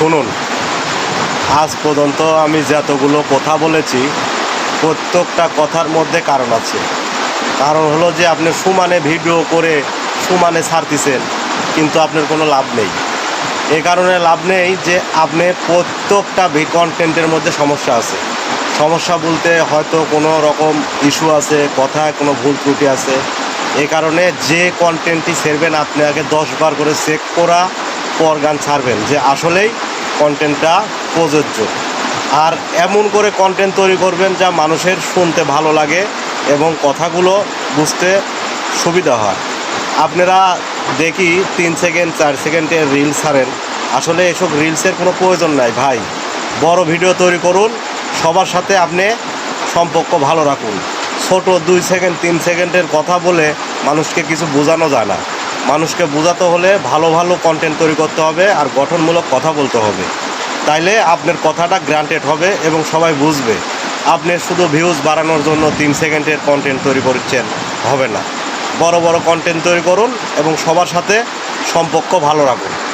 শুনুন। আজ পর্যন্ত আমি যতগুলো কথা বলেছি, প্রত্যেকটা কথার মধ্যে কারণ আছে। কারণ হলো যে আপনি সুমানে ভিডিও করে সুমানে ছাড়তেছেন, কিন্তু আপনার কোনো লাভ নেই। এ কারণে লাভ নেই যে আপনি প্রত্যেকটা ভি কন্টেন্টের মধ্যে সমস্যা আছে। সমস্যা বলতে হয়তো কোনো রকম ইস্যু আছে, কথায় কোনো ভুল ত্রুটি আছে। এ কারণে যে কন্টেন্টটি ছেড়বেন, আপনি আগে দশবার করে চেক করা পর গান ছাড়বেন যে আসলেই কন্টেন্টটা প্রযোজ্য। আর এমন করে কন্টেন্ট তৈরি করবেন যা মানুষের শুনতে ভালো লাগে এবং কথাগুলো বুঝতে সুবিধা হয়। আপনারা দেখি তিন সেকেন্ড, চার সেকেন্ডের রিল ছাড়েন। আসলে এসব রিলসের কোনো প্রয়োজন নাই, ভাই। বড় ভিডিও তৈরি করুন, সবার সাথে আপনি সম্পর্ক ভালো রাখুন। ছোট দুই সেকেন্ড, তিন সেকেন্ডের কথা বলে মানুষকে কিছু বোঝানো যায় না। মানুষকে বোঝাতে হলে ভালো ভালো কন্টেন্ট তৈরি করতে হবে আর গঠনমূলক কথা বলতে হবে। তাইলে আপনার কথাটা গ্রান্টেড হবে এবং সবাই বুঝবে। আপনি শুধু ভিউজ বাড়ানোর জন্য তিন সেকেন্ডের কন্টেন্ট তৈরি করছেন, হবে না। বড় বড় কন্টেন্ট তৈরি করুন এবং সবার সাথে সম্পর্ক ভালো রাখুন।